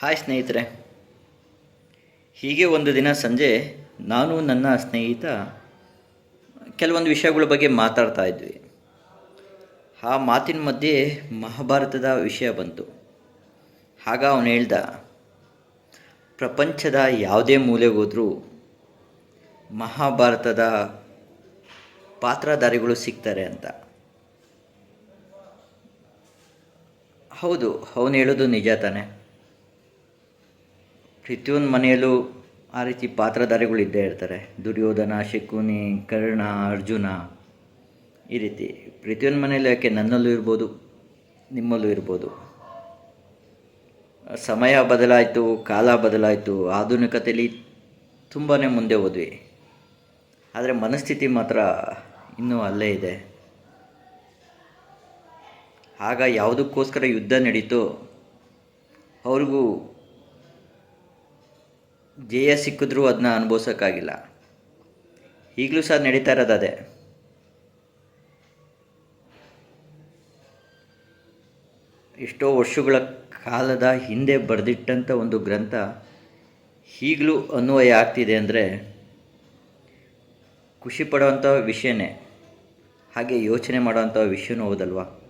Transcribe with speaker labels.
Speaker 1: Hi ಸ್ನೇಹಿತರೆ. ಹೀಗೆ ಒಂದು ದಿನ ಸಂಜೆ ನಾನು, ನನ್ನ ಸ್ನೇಹಿತ ಕೆಲವೊಂದು ವಿಷಯಗಳ ಬಗ್ಗೆ ಮಾತಾಡ್ತಾ ಇದ್ವಿ. ಆ ಮಾತಿನ ಮಧ್ಯೆ ಮಹಾಭಾರತದ ವಿಷಯ ಬಂತು. ಆಗ ಅವನು ಹೇಳ್ದ, ಪ್ರಪಂಚದ ಯಾವುದೇ ಮೂಲೆಗೆ ಹೋದರೂ ಮಹಾಭಾರತದ ಪಾತ್ರಧಾರಿಗಳು ಸಿಗ್ತಾರೆ ಅಂತ. ಹೌದು, ಅವನು ಹೇಳೋದು ನಿಜ ತಾನೆ. ಪ್ರತಿಯೊಂದು ಮನೆಯಲ್ಲೂ ಆ ರೀತಿ ಪಾತ್ರಧಾರಿಗಳು ಇದ್ದೇ ಇರ್ತಾರೆ. ದುರ್ಯೋಧನ, ಶಕುನಿ, ಕರ್ಣ, ಅರ್ಜುನ ಈ ರೀತಿ ಪ್ರತಿಯೊಂದು ಮನೆಯಲ್ಲೂ ಯಾಕೆ ನನ್ನಲ್ಲೂ ಇರ್ಬೋದು, ನಿಮ್ಮಲ್ಲೂ ಇರ್ಬೋದು. ಸಮಯ ಬದಲಾಯಿತು, ಕಾಲ ಬದಲಾಯಿತು ಆಧುನಿಕತೆಯಲ್ಲಿ ತುಂಬಾ ಮುಂದೆ ಹೋದ್ವಿ. ಆದರೆ ಮನಸ್ಥಿತಿ ಮಾತ್ರ ಇನ್ನೂ ಅಲ್ಲೇ ಇದೆ. ಆಗ ಯಾವುದಕ್ಕೋಸ್ಕರ ಯುದ್ಧ ನಡೀತೋ, ಅವ್ರಿಗೂ ಜಯ ಸಿಕ್ಕಿದ್ರೂ ಅದನ್ನ ಅನುಭವಿಸೋಕ್ಕಾಗಿಲ್ಲ. ಈಗಲೂ ಸಹ ನಡೀತಾ ಇರೋದು ಅದೇ. ಎಷ್ಟೋ ವರ್ಷಗಳ ಕಾಲದ ಹಿಂದೆ ಬರೆದಿಟ್ಟಂಥ ಒಂದು ಗ್ರಂಥ ಈಗಲೂ ಅನ್ವಯ ಆಗ್ತಿದೆ ಅಂದರೆ ಖುಷಿ ಪಡುವಂಥ ವಿಷಯನೇ. ಹಾಗೆ ಯೋಚನೆ ಮಾಡುವಂಥ ವಿಷಯನೂ ಹೌದಲ್ವಾ?